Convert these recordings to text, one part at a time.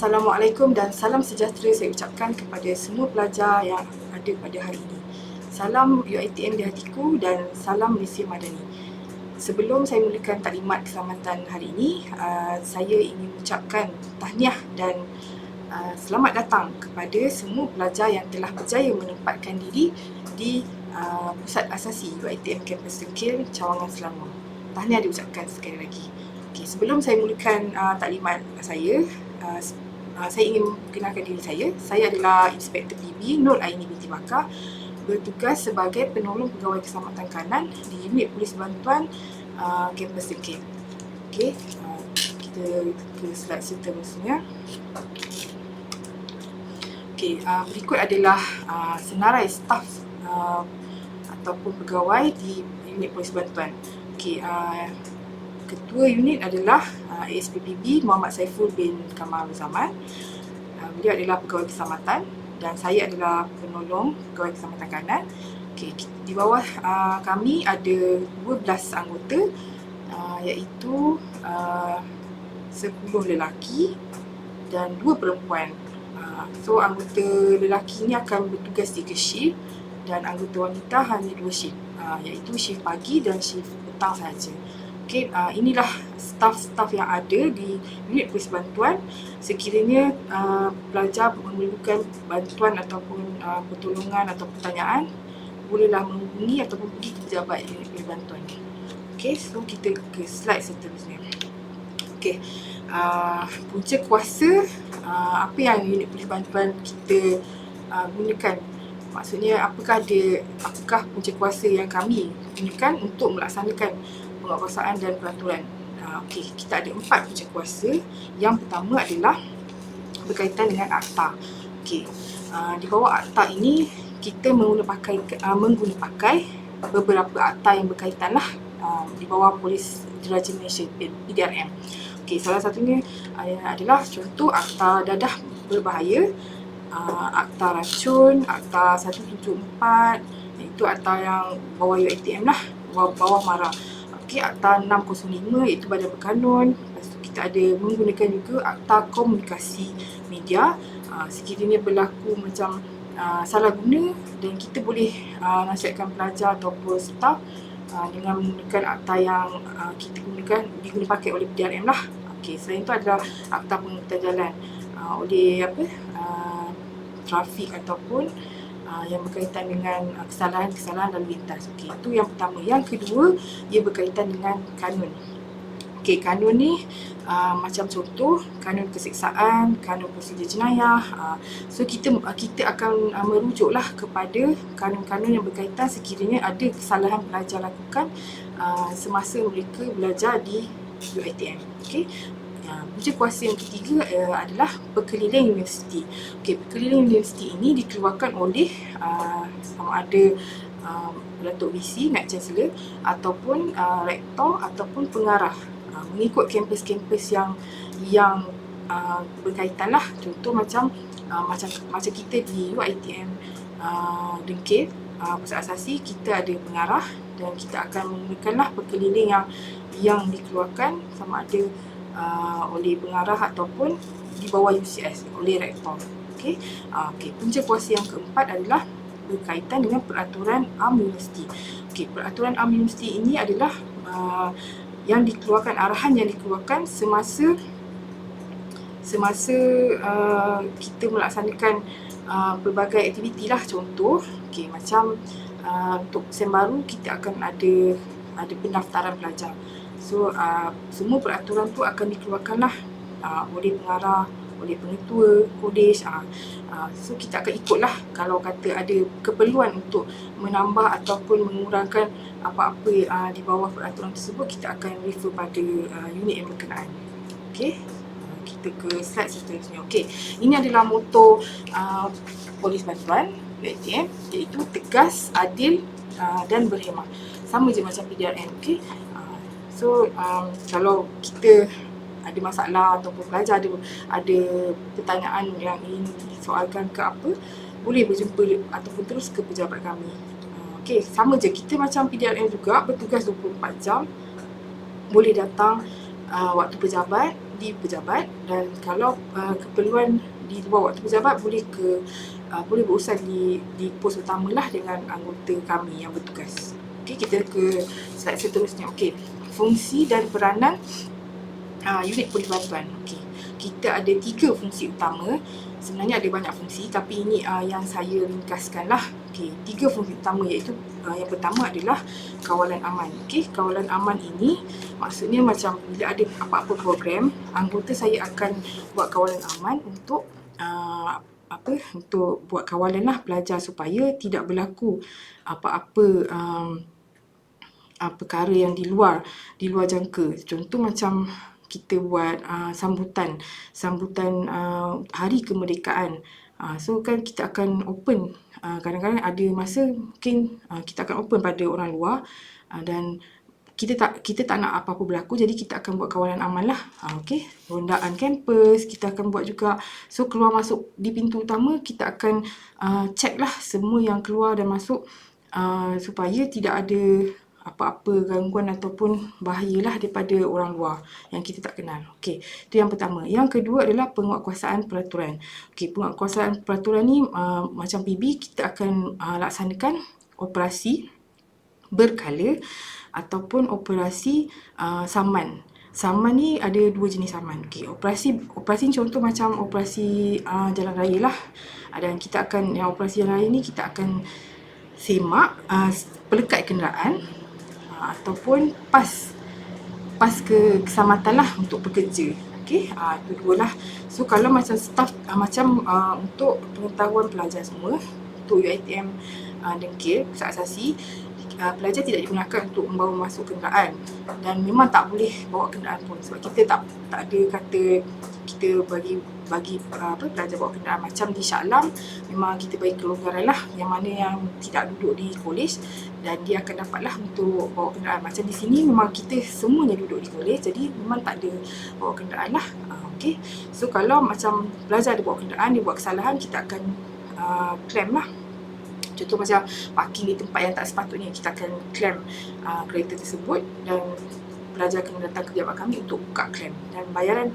Assalamualaikum dan salam sejahtera saya ucapkan kepada semua pelajar yang ada pada hari ini. Salam UiTM di hatiku dan salam Malaysia Madani. Sebelum saya mulakan taklimat keselamatan hari ini, uh, saya ingin mengucapkan tahniah dan uh, selamat datang kepada semua pelajar yang telah berjaya menempatkan diri di uh, Pusat Asasi UiTM Kampus Tengkil, Cawangan Selangor. Tahniah diucapkan sekali lagi. Okay, sebelum saya mulakan uh, taklimat saya, uh, uh, saya ingin kenalkan diri saya. Saya adalah Inspektor PB Nur Aini binti Bakar bertugas sebagai penolong pegawai keselamatan kanan di unit polis bantuan uh, kampus Dikir. Okey, uh, kita ke slide seterusnya. Okey, uh, berikut adalah uh, senarai staf uh, ataupun pegawai di unit polis bantuan. Okey, uh, ketua unit adalah uh, ASPPB Muhammad Saiful bin Kamal Zaman. Uh, beliau adalah pegawai keselamatan dan saya adalah penolong pegawai keselamatan kanan. Okay, di bawah uh, kami ada 12 anggota uh, iaitu uh, 10 lelaki dan 2 perempuan. Uh, so anggota lelaki ini akan bertugas 3 shift dan anggota wanita hanya 2 shift uh, iaitu shift pagi dan shift petang sahaja. Okay, uh, inilah staff-staff yang ada di unit polis bantuan. Sekiranya uh, pelajar memerlukan bantuan ataupun uh, pertolongan atau pertanyaan bolehlah menghubungi ataupun pergi ke pejabat unit polis bantuan. Okay, so kita ke slide seterusnya. Okay, uh, punca kuasa uh, apa yang unit polis bantuan kita uh, gunakan? Maksudnya apakah dia apakah punca kuasa yang kami gunakan untuk melaksanakan penguasaan dan peraturan. Uh, Okey, kita ada empat punca kuasa. Yang pertama adalah berkaitan dengan akta. Okey, uh, di bawah akta ini kita mengguna pakai uh, mengguna pakai beberapa akta yang berkaitan lah uh, di bawah Polis Diraja Malaysia PDRM. Okey, salah satunya uh, adalah contoh akta dadah berbahaya, uh, akta racun, akta 174 itu akta yang bawah UiTM lah, bawah, bawah marah. Okey, Akta 605 iaitu Badan Berkanun. Lepas tu kita ada menggunakan juga Akta Komunikasi Media. Uh, sekiranya berlaku macam uh, salah guna dan kita boleh uh, nasihatkan pelajar ataupun staf uh, dengan menggunakan akta yang uh, kita gunakan digunakan pakai oleh PDRM lah. Okey, selain itu adalah Akta Pengurutan Jalan uh, oleh apa? Uh, trafik ataupun uh, yang berkaitan dengan uh, kesalahan-kesalahan lalu lintas. Okey, itu yang pertama. Yang kedua, ia berkaitan dengan kanun. Okey, kanun ni uh, macam contoh kanun keseksaan, kanun prosedur jenayah. Uh, so kita uh, kita akan uh, merujuklah kepada kanun-kanun yang berkaitan sekiranya ada kesalahan pelajar lakukan uh, semasa mereka belajar di UiTM. Okey. Punca kuasa yang ketiga uh, adalah Perkeliling Universiti. Okey, Perkeliling Universiti ini dikeluarkan oleh uh, sama ada uh, Datuk VC, Naib Chancellor ataupun uh, rektor ataupun pengarah uh, mengikut kampus-kampus yang yang uh, berkaitan lah. Contoh macam uh, macam macam kita di UiTM uh, Dengkir, uh, Pusat Asasi, kita ada pengarah dan kita akan menggunakanlah perkeliling yang yang dikeluarkan sama ada uh, oleh pengarah ataupun di bawah UCS oleh rektor. Okey. Uh, okey, punca kuasa yang keempat adalah berkaitan dengan peraturan AM Universiti. Okey, peraturan AM Universiti ini adalah uh, yang dikeluarkan arahan yang dikeluarkan semasa semasa uh, kita melaksanakan uh, pelbagai aktiviti lah contoh okey macam uh, untuk sen baru kita akan ada ada pendaftaran pelajar So uh, semua peraturan tu akan dikeluarkanlah uh, oleh pengarah, oleh pengetua, kodes. Uh, uh, so kita akan ikutlah kalau kata ada keperluan untuk menambah ataupun mengurangkan apa-apa uh, di bawah peraturan tersebut kita akan refer pada uh, unit yang berkenaan. Okay. Kita ke slide seterusnya. Okay. Ini adalah moto uh, polis bantuan UiTM iaitu tegas, adil uh, dan berhemah. Sama je macam PDRM. Okay. So um, kalau kita ada masalah ataupun pelajar ada ada pertanyaan yang ingin disoalkan ke apa boleh berjumpa ataupun terus ke pejabat kami. Uh, Okey, sama je kita macam PDRM juga bertugas 24 jam. Boleh datang uh, waktu pejabat, di pejabat dan kalau uh, keperluan di luar waktu pejabat boleh ke uh, boleh berurusan di di pos utama lah dengan anggota kami yang bertugas. Okey, kita ke slide seterusnya. Okey, fungsi dan peranan uh, unit polis bantuan. Okey, kita ada tiga fungsi utama. Sebenarnya ada banyak fungsi tapi ini uh, yang saya ringkaskan lah. Okey, tiga fungsi utama iaitu uh, yang pertama adalah kawalan aman. Okey, kawalan aman ini maksudnya macam bila ada apa-apa program, anggota saya akan buat kawalan aman untuk uh, apa untuk buat kawalan lah pelajar supaya tidak berlaku apa-apa um, uh, perkara yang di luar di luar jangka. Contoh macam kita buat uh, sambutan sambutan uh, hari kemerdekaan. Uh, so kan kita akan open uh, kadang-kadang ada masa mungkin uh, kita akan open pada orang luar uh, dan kita tak kita tak nak apa-apa berlaku jadi kita akan buat kawalan aman lah. Ha, okey rondaan kampus kita akan buat juga. So keluar masuk di pintu utama kita akan uh, check lah semua yang keluar dan masuk uh, supaya tidak ada apa-apa gangguan ataupun bahayalah daripada orang luar yang kita tak kenal. Okey, itu yang pertama. Yang kedua adalah penguatkuasaan peraturan. Okey, penguatkuasaan peraturan ni uh, macam PB kita akan uh, laksanakan operasi berkala ataupun operasi uh, saman. Saman ni ada dua jenis saman. Okey, operasi operasi contoh macam operasi uh, jalan raya lah. Dan kita akan yang operasi jalan raya ni kita akan semak uh, pelekat kenderaan ataupun pas pas ke keselamatan lah untuk pekerja. Okey, uh, itu dua lah. So kalau macam staff uh, macam uh, untuk pengetahuan pelajar semua untuk UiTM dengkir pusat asasi uh, pelajar tidak digunakan untuk membawa masuk kenderaan dan memang tak boleh bawa kenderaan pun sebab kita tak tak ada kata kita bagi bagi apa pelajar bawa kenderaan. Macam di Shah Alam memang kita bagi kelonggaran lah yang mana yang tidak duduk di kolej dan dia akan dapatlah untuk bawa kenderaan. Macam di sini memang kita semuanya duduk di kolej jadi memang tak ada bawa kenderaan lah. Uh, okay. so kalau macam pelajar ada bawa kenderaan dia buat kesalahan kita akan uh, claim lah. Contoh macam parking di tempat yang tak sepatutnya kita akan claim uh, kereta tersebut dan pelajar kena datang ke pejabat kami untuk buka claim dan bayaran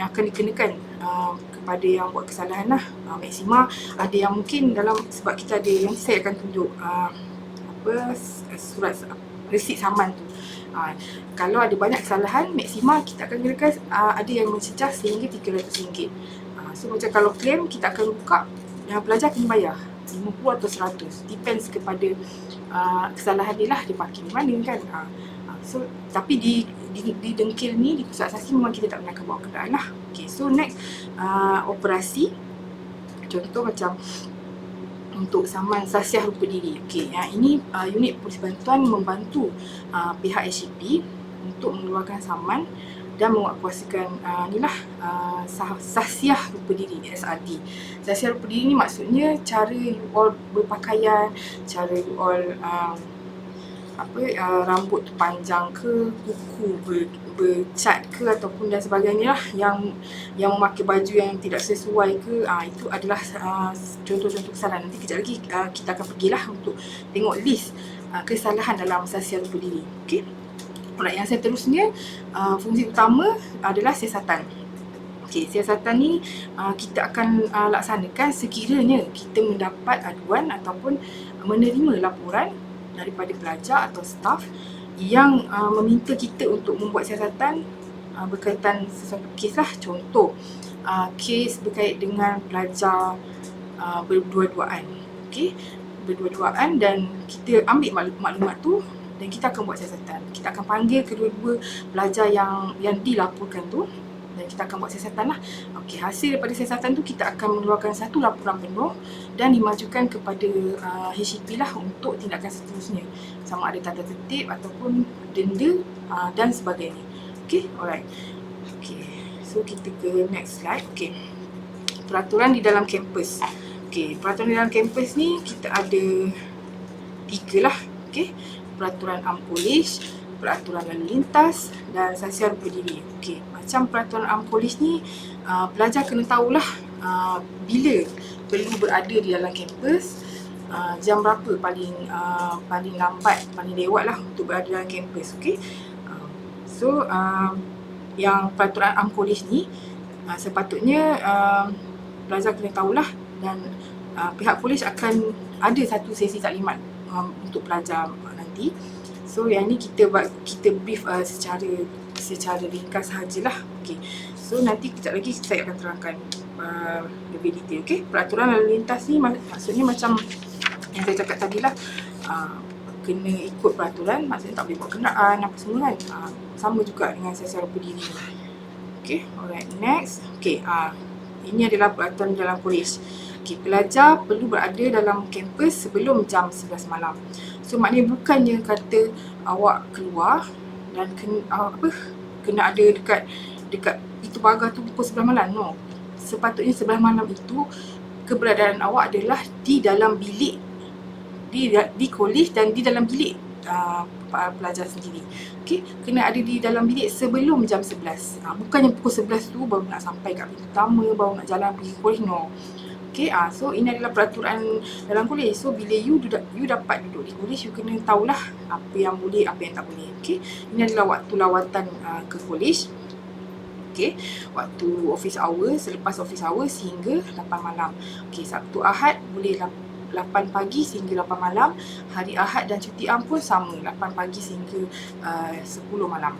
akan dikenakan uh, kepada yang buat kesalahan lah. Uh, maksima ada yang mungkin dalam sebab kita ada yang saya akan tunjuk uh, apa surat resit saman tu. Uh, kalau ada banyak kesalahan maksima kita akan kenakan uh, ada yang mencecah sehingga RM300 uh, so macam kalau claim kita akan buka yang pelajar kena bayar 50 atau 100 depends kepada uh, kesalahan dia lah dia parking mana kan. Uh, So, tapi di di, di dengkil ni, di pusat asasi memang kita tak pernah bawa kenderaan lah. Okay, so next uh, operasi. Contoh macam untuk saman sasiah rupa diri. Okay, yang ini uh, unit polis bantuan membantu uh, pihak SCP untuk mengeluarkan saman dan menguatkuasakan uh, inilah uh, sasiah rupa diri SRD. Sasiah rupa diri ni maksudnya cara you all berpakaian, cara you all um, apa uh, rambut tu panjang ke kuku ber, bercat ke ataupun dan sebagainya lah yang yang memakai baju yang tidak sesuai ke uh, itu adalah uh, contoh-contoh kesalahan. Nanti kejap lagi uh, kita akan pergilah untuk tengok list uh, kesalahan dalam sasial rupa diri okey? Alright, yang seterusnya uh, fungsi utama adalah siasatan. Okey, siasatan ni uh, kita akan uh, laksanakan sekiranya kita mendapat aduan ataupun menerima laporan daripada pelajar atau staff yang uh, meminta kita untuk membuat siasatan uh, berkaitan sesuatu kes lah. Contoh, uh, kes berkait dengan pelajar uh, berdua-duaan. Okay? Berdua-duaan dan kita ambil maklumat tu dan kita akan buat siasatan. Kita akan panggil kedua-dua pelajar yang yang dilaporkan tu dan kita akan buat siasatan lah. Okey, hasil daripada siasatan tu kita akan mengeluarkan satu laporan penuh dan dimajukan kepada uh, HCP lah untuk tindakan seterusnya. Sama ada tanda tertib ataupun denda uh, dan sebagainya. Okey, alright. Okey, so kita ke next slide. Okey, peraturan di dalam kampus. Okey, peraturan di dalam kampus ni kita ada tiga lah. Okey, peraturan ampulis, peraturan lalu lintas dan sasiar berdiri. Okey, macam peraturan am polis ni uh, pelajar kena tahulah uh, bila perlu berada di dalam kampus uh, jam berapa paling uh, paling lambat paling lewat lah untuk berada dalam kampus okey uh, so uh, yang peraturan am kolej ni uh, sepatutnya uh, pelajar kena tahulah dan uh, pihak kolej akan ada satu sesi taklimat um, untuk pelajar nanti. So yang ni kita buat kita brief uh, secara secara ringkas sajalah. Okey. So nanti kejap lagi saya akan terangkan uh, lebih detail. Okey. Peraturan lalu lintas ni mak- maksudnya macam yang saya cakap tadi lah. Uh, kena ikut peraturan maksudnya tak boleh bawa kenderaan apa semua kan. Uh, sama juga dengan secara berdiri. Okey. Alright. Next. Okey. Uh, ini adalah peraturan dalam kolej. Okay, pelajar perlu berada dalam kampus sebelum jam 11 malam. So maknanya bukannya kata awak keluar dan kena uh, apa kena ada dekat dekat itu pagar tu pukul 11 malam. No. Sepatutnya 11 malam itu keberadaan awak adalah di dalam bilik di di kolej dan di dalam bilik uh, pelajar sendiri. Okey, kena ada di dalam bilik sebelum jam 11. Uh, bukannya pukul 11 tu baru nak sampai kat pintu utama, baru nak jalan pergi kolej. No. Okay, ah, so ini adalah peraturan dalam kolej. So bila you duduk, you dapat duduk di kolej, you kena tahulah apa yang boleh, apa yang tak boleh. Okay, ini adalah waktu lawatan uh, ke kolej. Okay, waktu office hour, selepas office hour sehingga 8 malam. Okay, Sabtu Ahad boleh 8 pagi sehingga 8 malam. Hari Ahad dan cuti am pun sama, 8 pagi sehingga uh, 10 malam.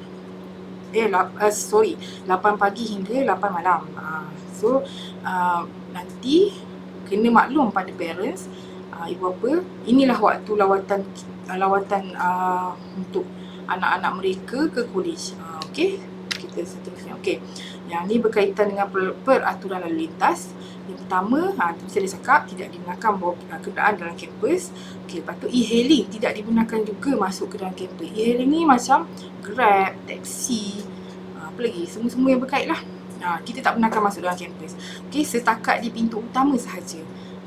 Eh, la, uh, sorry, 8 pagi hingga 8 malam. Uh, so, uh, nanti kena maklum pada parents uh, ibu bapa. Inilah waktu lawatan uh, lawatan uh, untuk anak-anak mereka ke kolej. Uh, okey? Kita seterusnya. Okey. Yang ni berkaitan dengan per peraturan lalu lintas. Yang pertama ha, tu saya dah cakap tidak digunakan bawa kenderaan dalam kampus. Okey lepas tu e-hailing tidak digunakan juga masuk ke dalam kampus. E-hailing ni macam grab taxi uh, apa lagi? Semua-semua yang berkait lah Ha, kita tak benarkan masuk dalam kampus. Okey, setakat di pintu utama sahaja.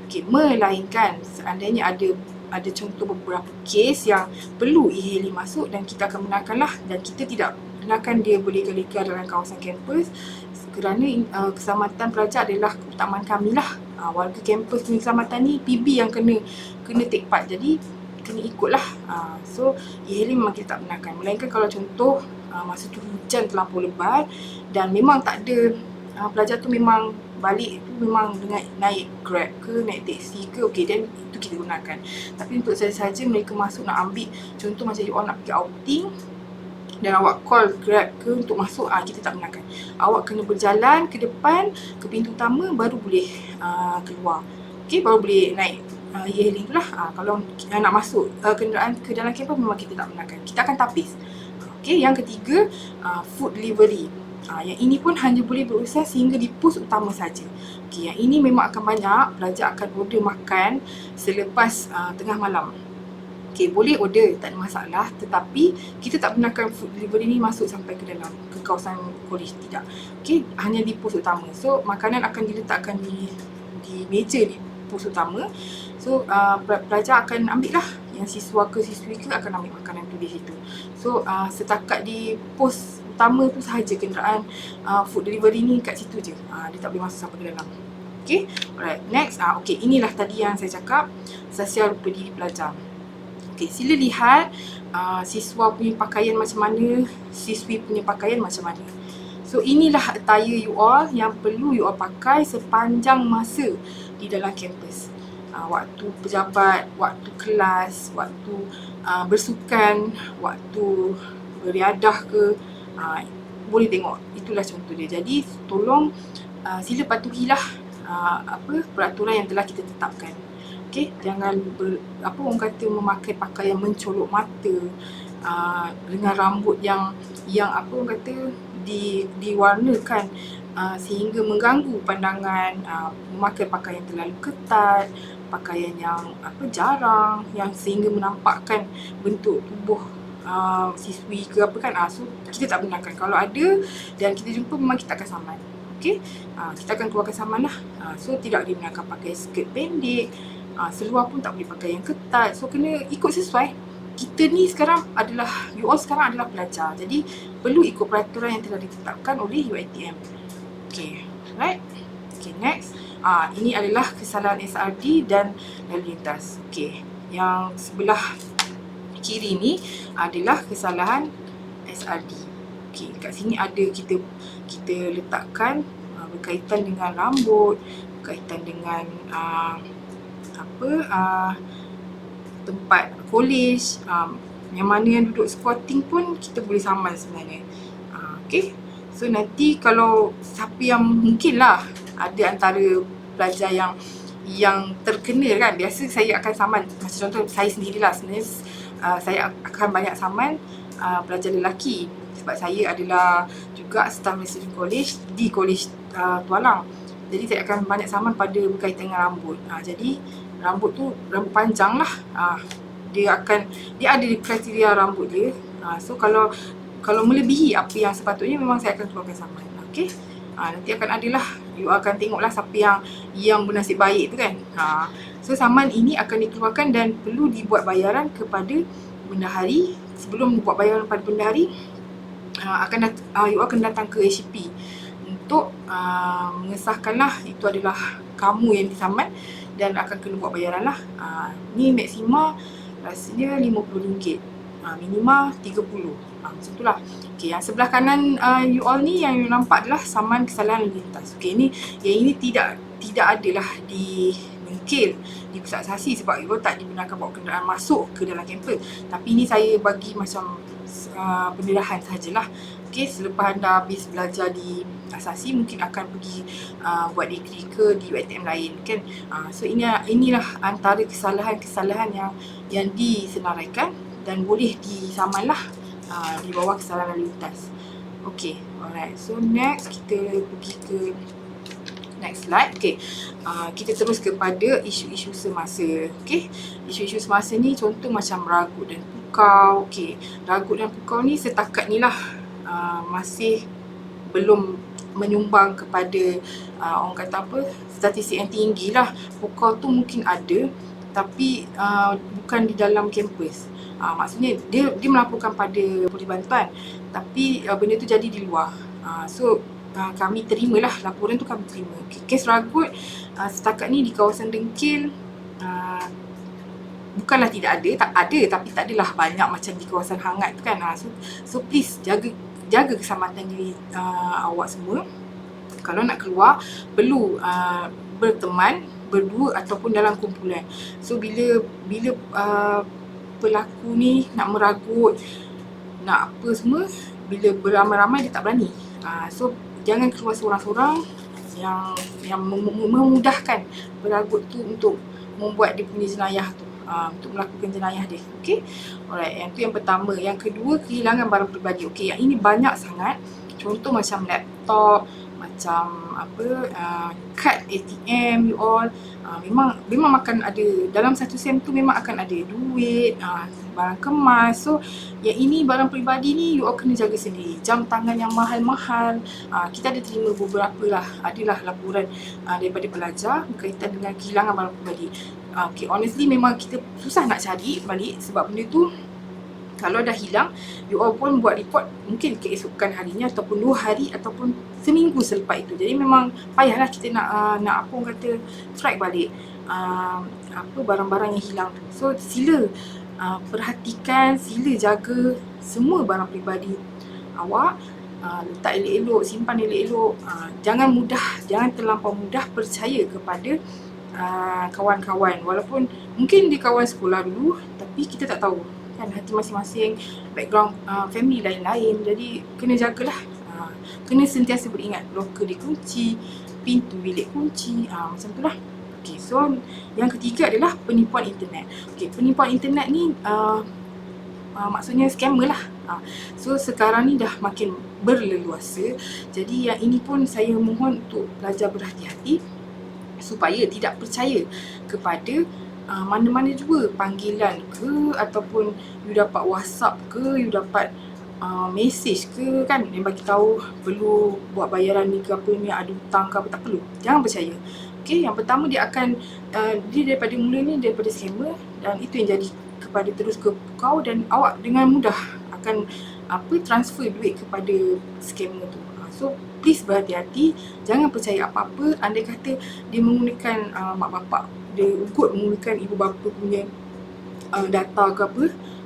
Okey, melainkan seandainya ada ada contoh beberapa kes yang perlu e-hailing masuk dan kita akan benarkanlah dan kita tidak benarkan dia boleh legal dalam kawasan kampus kerana uh, keselamatan pelajar adalah keutamaan kami lah. Uh, warga kampus punya keselamatan ni PB yang kena kena take part. Jadi kena ikutlah. Uh, so e-hailing memang kita tak benarkan. Melainkan kalau contoh uh, masa tu hujan terlampau lebat dan memang tak ada uh, pelajar tu memang balik tu memang dengan naik grab ke naik taxi ke okey dan itu kita gunakan. Tapi untuk saja-saja mereka masuk nak ambil contoh macam you all nak pergi outing dan awak call grab ke untuk masuk ah kita tak benarkan awak kena berjalan ke depan ke pintu utama baru boleh uh, keluar. Okey baru boleh naik uh, e-hailing tu lah. Uh, kalau uh, nak masuk uh, kenderaan ke dalam kampus memang kita tak benarkan kita akan tapis okey yang ketiga uh, food delivery Ha, yang ini pun hanya boleh berusaha sehingga di pos utama saja. Okey, yang ini memang akan banyak pelajar akan order makan selepas uh, tengah malam. Okey, boleh order, tak ada masalah. Tetapi kita tak benarkan food delivery ni masuk sampai ke dalam ke kawasan kolej tidak. Okey, hanya di pos utama. So, makanan akan diletakkan di di meja di pos utama. So, uh, pelajar akan ambil lah yang siswa ke siswi ke akan ambil makanan tu di situ. So, uh, setakat di pos utama tu sahaja kenderaan uh, food delivery ni kat situ je. Uh, dia tak boleh masuk sampai ke dalam. Okay. Alright. Next. Uh, okay. Inilah tadi yang saya cakap. Sosial berdiri pelajar. Okay. Sila lihat uh, siswa punya pakaian macam mana. Siswi punya pakaian macam mana. So inilah attire you all yang perlu you all pakai sepanjang masa di dalam kampus. Uh, waktu pejabat, waktu kelas, waktu uh, bersukan, waktu beriadah ke, uh, boleh tengok. Itulah contoh dia. Jadi tolong uh, sila patuhilah uh, apa peraturan yang telah kita tetapkan. Okey? Jangan ber, apa orang kata memakai pakaian mencolok mata uh, dengan rambut yang yang apa orang kata di diwarnakan uh, sehingga mengganggu pandangan uh, memakai pakaian terlalu ketat pakaian yang apa jarang yang sehingga menampakkan bentuk tubuh uh, siswi ke apa kan. Uh, so kita tak benarkan. Kalau ada dan kita jumpa memang kita akan saman. Okay uh, kita akan keluarkan saman lah. Uh, so tidak dibenarkan pakai skirt pendek. Uh, seluar pun tak boleh pakai yang ketat. So kena ikut sesuai. Kita ni sekarang adalah you all sekarang adalah pelajar. Jadi perlu ikut peraturan yang telah ditetapkan oleh UiTM okay right okay next Ah, ini adalah kesalahan SRD dan lalu lintas. Okey, yang sebelah kiri ni adalah kesalahan SRD. Okey, kat sini ada kita kita letakkan uh, berkaitan dengan rambut, berkaitan dengan uh, apa uh, tempat college, um, yang mana yang duduk squatting pun kita boleh saman sebenarnya. Uh, okay. So nanti kalau siapa yang mungkin lah ada antara pelajar yang yang terkena kan biasa saya akan saman. Macam contoh saya sendirilah sebenarnya. Uh, saya akan banyak saman uh, pelajar lelaki. Sebab saya adalah juga staff resident college di college uh, Tualang. Jadi saya akan banyak saman pada berkaitan dengan rambut. Uh, jadi rambut tu rambut panjang lah. Uh, dia akan dia ada kriteria rambut dia. Uh, so kalau kalau melebihi apa yang sepatutnya memang saya akan keluarkan saman. Okay Ha, nanti akan adalah you akan tengoklah siapa yang yang bernasib baik tu kan. Ha, so saman ini akan dikeluarkan dan perlu dibuat bayaran kepada bendahari sebelum buat bayaran pada bendahari uh, akan dat- uh, you akan datang ke HCP untuk uh, mengesahkanlah itu adalah kamu yang disaman dan akan kena buat bayaran lah. Uh, ni maksima rasanya RM50. Uh, minima 30. Uh, macam tu lah. Okay, yang sebelah kanan uh, you all ni yang you nampak adalah saman kesalahan lalu lintas. Okay, ni yang ini tidak tidak adalah di mengkil di pusat asasi sebab you tak dibenarkan bawa kenderaan masuk ke dalam kampus. Tapi ini saya bagi macam uh, penderahan sajalah. Okay, selepas anda habis belajar di asasi mungkin akan pergi uh, buat degree ke di UiTM lain kan. Uh, so ini inilah antara kesalahan-kesalahan yang yang disenaraikan dan boleh disamanlah uh, di bawah kesalahan lalu lintas. Okay, alright. So next kita pergi ke next slide. Okay, uh, kita terus kepada isu-isu semasa. Okay, isu-isu semasa ni contoh macam ragut dan pukau. Okay, ragut dan pukau ni setakat ni lah uh, masih belum menyumbang kepada uh, orang kata apa statistik yang tinggi lah. Pukau tu mungkin ada tapi uh, bukan di dalam kampus. Uh, maksudnya dia dia melaporkan pada polis bantuan tapi uh, benda tu jadi di luar. Uh, so uh, kami terimalah laporan tu kami terima. Kes ragut uh, setakat ni di kawasan Dengkil uh, bukanlah tidak ada, tak ada tapi tak adalah banyak macam di kawasan hangat tu kan. Uh, so so please jaga jaga keselamatan diri uh, awak semua. Kalau nak keluar perlu uh, berteman berdua ataupun dalam kumpulan. So bila bila uh, pelaku ni nak meragut nak apa semua bila beramai-ramai dia tak berani. Uh, so jangan keluar seorang-seorang yang yang memudahkan peragut tu untuk membuat dia punya jenayah tu. Uh, untuk melakukan jenayah dia. Okay. Alright. Yang tu yang pertama. Yang kedua, kehilangan barang peribadi. Okay. Yang ini banyak sangat. Contoh macam laptop, macam apa uh, kad ATM you all uh, memang memang akan ada dalam satu sem tu memang akan ada duit uh, barang kemas. So yang ini barang peribadi ni you all kena jaga sendiri. Jam tangan yang mahal-mahal uh, kita ada terima beberapa lah adalah laporan uh, daripada pelajar berkaitan dengan kehilangan barang peribadi. Uh, okay honestly memang kita susah nak cari balik sebab benda tu kalau dah hilang, you all pun buat report mungkin keesokan harinya ataupun dua hari ataupun seminggu selepas itu. Jadi memang payahlah kita nak uh, nak apa orang kata track balik uh, apa barang-barang yang hilang tu. So sila uh, perhatikan, sila jaga semua barang peribadi awak. Uh, letak elok-elok, simpan elok-elok. Uh, jangan mudah, jangan terlampau mudah percaya kepada uh, kawan-kawan. Walaupun mungkin di kawan sekolah dulu, tapi kita tak tahu kan hati masing-masing background uh, family lain-lain jadi kena jagalah uh, kena sentiasa beringat loker dikunci pintu bilik kunci uh, macam tu lah Okay, so yang ketiga adalah penipuan internet. Okay, penipuan internet ni uh, uh, maksudnya scammer lah. Uh, so sekarang ni dah makin berleluasa. Jadi yang ini pun saya mohon untuk belajar berhati-hati supaya tidak percaya kepada uh, mana-mana juga panggilan ke ataupun you dapat WhatsApp ke you dapat uh, message ke kan yang bagi tahu perlu buat bayaran ni ke apa ni ada hutang ke apa tak perlu. Jangan percaya. Okey yang pertama dia akan uh, dia daripada mula ni daripada scammer dan itu yang jadi kepada terus ke kau dan awak dengan mudah akan apa transfer duit kepada scammer tu. So please berhati-hati. Jangan percaya apa-apa. Andai kata dia menggunakan uh, mak bapak dia ugut menggunakan ibu bapa punya uh, data ke apa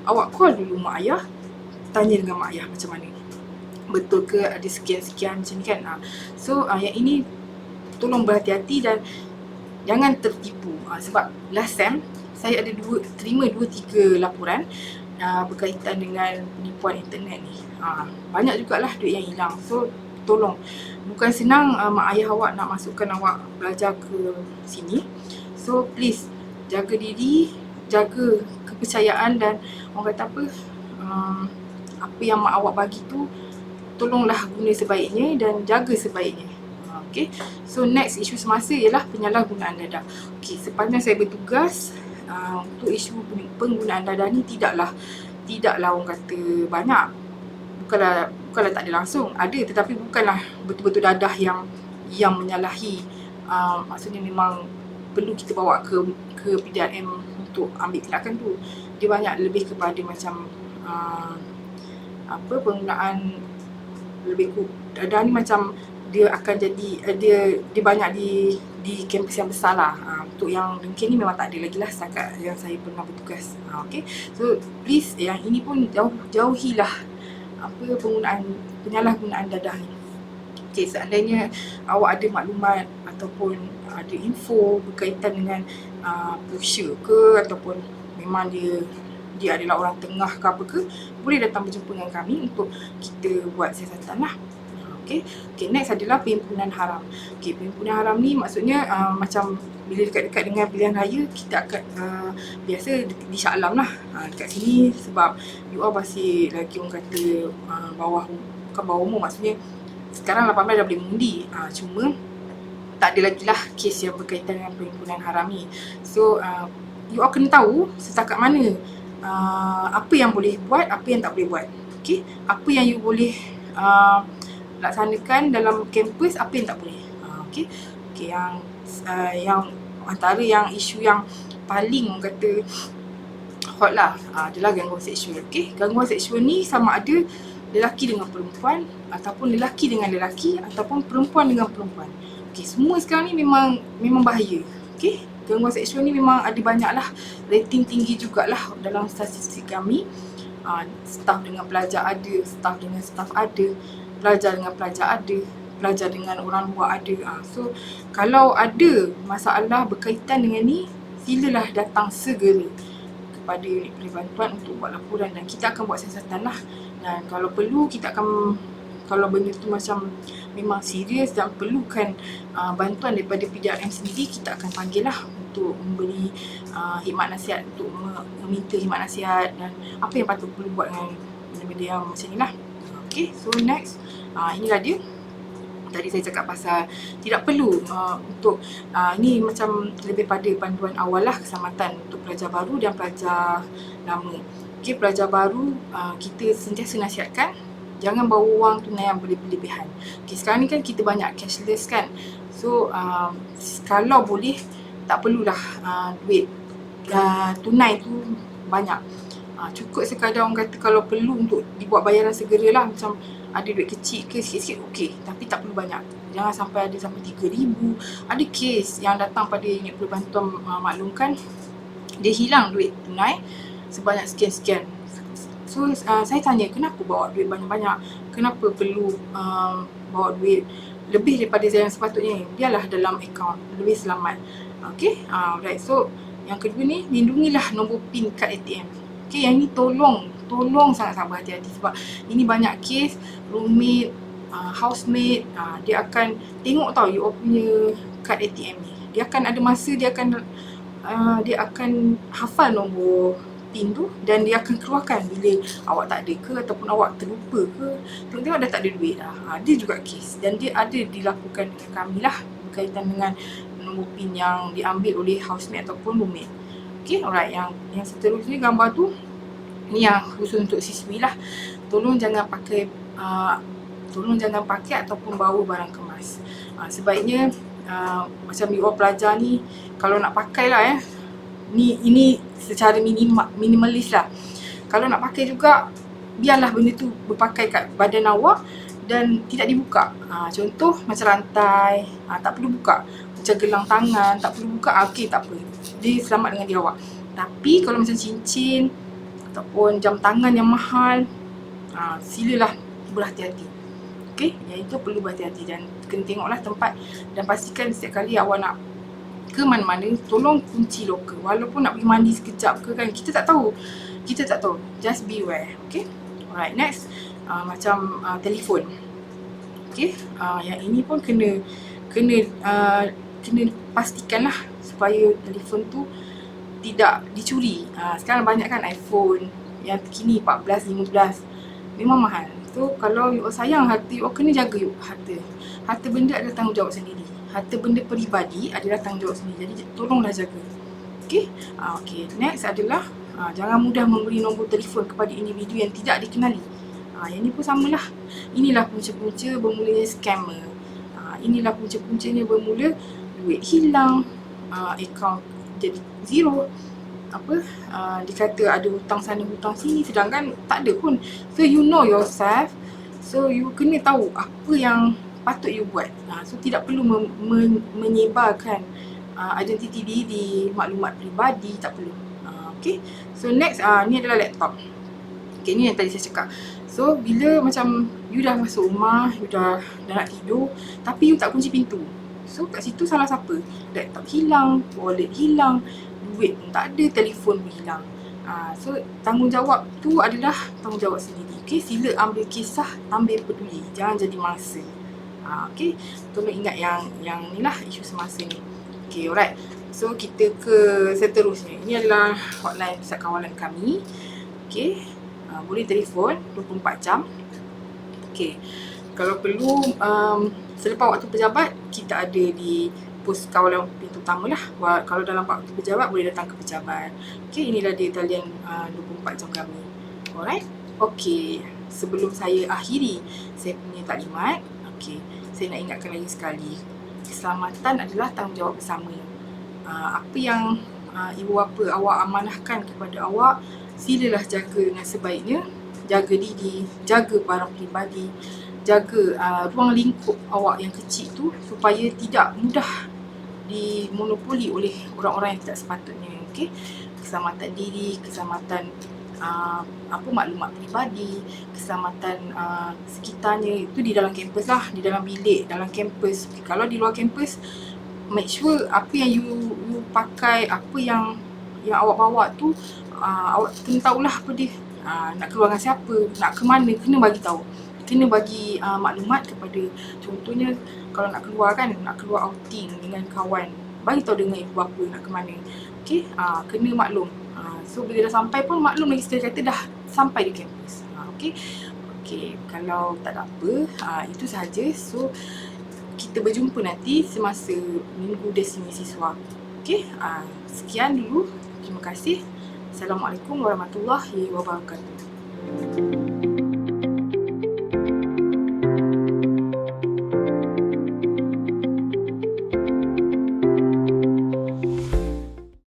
awak call dulu mak ayah tanya dengan mak ayah macam mana betul ke ada sekian-sekian macam ni kan. Uh, so uh, yang ini tolong berhati-hati dan jangan tertipu. Uh, sebab last time saya ada dua, terima dua tiga laporan uh, berkaitan dengan penipuan internet ni. Uh, banyak jugalah duit yang hilang. So tolong bukan senang uh, mak ayah awak nak masukkan awak belajar ke sini. So please jaga diri, jaga kepercayaan dan orang kata apa um, apa yang mak awak bagi tu tolonglah guna sebaiknya dan jaga sebaiknya. Okay. So next isu semasa ialah penyalahgunaan dadah. Okay. Sepanjang saya bertugas uh, untuk isu penggunaan dadah ni tidaklah tidaklah orang kata banyak. Bukanlah bukanlah tak ada langsung. Ada tetapi bukanlah betul-betul dadah yang yang menyalahi. Uh, maksudnya memang perlu kita bawa ke ke PDRM untuk ambil tindakan tu. Dia banyak lebih kepada macam uh, apa penggunaan lebih ku dadah ni macam dia akan jadi uh, dia dia banyak di di kampus yang besar lah. Uh, untuk yang mungkin ni memang tak ada lagi lah setakat yang saya pernah bertugas. Uh, okay. So please yang ini pun jauh jauhilah apa penggunaan penyalahgunaan dadah ni. Okay, seandainya awak ada maklumat ataupun ada info berkaitan dengan uh, ke ataupun memang dia dia adalah orang tengah ke apa ke boleh datang berjumpa dengan kami untuk kita buat siasatan lah Okay. okay, next adalah perhimpunan haram. Okay, perhimpunan haram ni maksudnya uh, macam bila dekat-dekat dengan pilihan raya, kita akan uh, biasa di, di Shah Alam lah uh, dekat sini sebab you all masih lagi orang kata uh, bawah, bukan bawah umur maksudnya sekarang 18 dah boleh mengundi. Uh, cuma tak ada lagi lah kes yang berkaitan dengan perhimpunan haram ni. So, uh, you all kena tahu setakat mana uh, apa yang boleh buat, apa yang tak boleh buat. Okay, apa yang you boleh uh, laksanakan dalam kampus apa yang tak boleh. Uh, okay. okay, yang uh, yang antara yang isu yang paling kata hot lah uh, adalah gangguan seksual. Okay, gangguan seksual ni sama ada lelaki dengan perempuan ataupun lelaki dengan lelaki ataupun perempuan dengan perempuan. Okay, semua sekarang ni memang memang bahaya. Okay, gangguan seksual ni memang ada banyak lah rating tinggi jugalah dalam statistik kami. Uh, staff dengan pelajar ada, staff dengan staff ada pelajar dengan pelajar ada pelajar dengan orang luar ada ha. so kalau ada masalah berkaitan dengan ni silalah datang segera kepada unit untuk buat laporan dan kita akan buat siasatan lah dan kalau perlu kita akan kalau benda tu macam memang serius dan perlukan uh, bantuan daripada PDRM sendiri kita akan panggil lah untuk memberi uh, khidmat nasihat untuk meminta khidmat nasihat dan apa yang patut perlu buat dengan benda-benda yang macam ni lah Okay, so next uh, inilah dia tadi saya cakap pasal tidak perlu uh, untuk uh, ni macam lebih pada panduan awal lah keselamatan untuk pelajar baru dan pelajar lama. Okay, pelajar baru uh, kita sentiasa nasihatkan jangan bawa wang tunai yang berlebihan. Okay, sekarang ni kan kita banyak cashless kan. So, uh, kalau boleh tak perlulah uh, duit uh, tunai tu banyak. Uh, cukup sekadar orang kata kalau perlu untuk dibuat bayaran segera lah macam ada duit kecil ke sikit-sikit okey tapi tak perlu banyak jangan sampai ada sampai 3000 ada kes yang datang pada unit perbantuan uh, maklumkan dia hilang duit tunai sebanyak sekian-sekian. So uh, saya tanya kenapa bawa duit banyak-banyak? Kenapa perlu uh, bawa duit lebih daripada yang sepatutnya? Biarlah dalam akaun lebih selamat. Okey uh, right. So yang kedua ni lindungilah nombor pin kad ATM okey yang ni tolong tolong sangat-sangat berhati-hati sebab ini banyak kes roommate, uh, housemate uh, dia akan tengok tau you punya kad ATM ni. Dia akan ada masa dia akan uh, dia akan hafal nombor pin tu dan dia akan keluarkan bila awak tak ada ke ataupun awak terlupa ke tengok-tengok dah tak ada duit dah. Ha, dia juga kes dan dia ada dilakukan dengan kami lah berkaitan dengan nombor pin yang diambil oleh housemate ataupun roommate. Okay, alright. Yang yang seterusnya gambar tu ni yang khusus untuk siswi lah. Tolong jangan pakai uh, tolong jangan pakai ataupun bawa barang kemas. Uh, sebaiknya uh, macam you all pelajar ni kalau nak pakai lah eh ni ini secara minim, minimalis lah. Kalau nak pakai juga biarlah benda tu berpakai kat badan awak dan tidak dibuka. Ha, contoh macam rantai ha, tak perlu buka. Macam gelang tangan tak perlu buka ha, okey tak apa. Dia selamat dengan diri awak. Tapi kalau macam cincin ataupun jam tangan yang mahal uh, silalah berhati-hati. Okey, yang itu perlu berhati-hati dan kena tengoklah tempat dan pastikan setiap kali awak nak ke mana-mana tolong kunci loker walaupun nak pergi mandi sekejap ke kan kita tak tahu. Kita tak tahu. Just beware okay? Alright next. Uh, macam uh, telefon. Okay? Uh, yang ini pun kena kena uh, kena pastikanlah supaya telefon tu tidak dicuri. Uh, sekarang banyak kan iPhone yang terkini 14 15 memang mahal. So kalau you sayang harta you kena jaga you harta. Harta benda adalah tanggungjawab sendiri harta benda peribadi adalah tanggungjawab sendiri. Jadi tolonglah jaga. Okey. Uh, Okey. Next adalah uh, jangan mudah memberi nombor telefon kepada individu yang tidak dikenali. Uh, yang ni pun samalah. Inilah punca-punca bermulanya scammer. Uh, inilah punca-puncanya bermula duit hilang, uh, account jadi zero. Apa? Uh, dikata ada hutang sana hutang sini sedangkan tak ada pun. So you know yourself. So you kena tahu apa yang patut you buat. Uh, so tidak perlu me- me- menyebarkan uh, identiti diri di maklumat peribadi, tak perlu. Uh, okay. So next, uh, ni adalah laptop. Okay, ni yang tadi saya cakap. So bila macam you dah masuk rumah, you dah, dah nak tidur, tapi you tak kunci pintu. So kat situ salah siapa? Laptop hilang, wallet hilang, duit pun tak ada, telefon pun hilang. Uh, so tanggungjawab tu adalah tanggungjawab sendiri. Okay, sila ambil kisah, ambil peduli. Jangan jadi mangsa. Ha, okay. Tolong ingat yang yang ni lah isu semasa ni. Okay, alright. So, kita ke seterusnya. Ini adalah hotline pusat kawalan kami. Okay. Ha, boleh telefon 24 jam. Okay. Kalau perlu, um, selepas waktu pejabat, kita ada di pos kawalan pintu utama lah. Kalau dalam waktu pejabat, boleh datang ke pejabat. Okay, inilah dia talian uh, 24 jam kami. Alright. Okay. Sebelum saya akhiri, saya punya taklimat. Okay saya nak ingatkan lagi sekali. Keselamatan adalah tanggungjawab bersama. Uh, apa yang uh, ibu bapa awak amanahkan kepada awak silalah jaga dengan sebaiknya. Jaga diri jaga barang peribadi jaga uh, ruang lingkup awak yang kecil tu supaya tidak mudah dimonopoli oleh orang-orang yang tidak sepatutnya okey. Keselamatan diri keselamatan uh, apa maklumat peribadi, keselamatan uh, sekitarnya itu di dalam kampus lah, di dalam bilik, dalam kampus. Kalau di luar kampus, make sure apa yang you, you pakai, apa yang yang awak bawa tu, uh, awak kena tahulah apa dia. Uh, nak keluar dengan siapa, nak ke mana, kena bagi tahu. Kena bagi uh, maklumat kepada contohnya kalau nak keluar kan, nak keluar outing dengan kawan, bagi tahu dengan ibu bapa nak ke mana. Okay, uh, kena maklum. So bila dah sampai pun maklum lagi sekali kata dah sampai di kampus. Ha, okay. Okay. Kalau tak ada apa, ha, itu sahaja. So kita berjumpa nanti semasa minggu destinasi siswa. Okay. Ha, sekian dulu. Terima kasih. Assalamualaikum warahmatullahi wabarakatuh.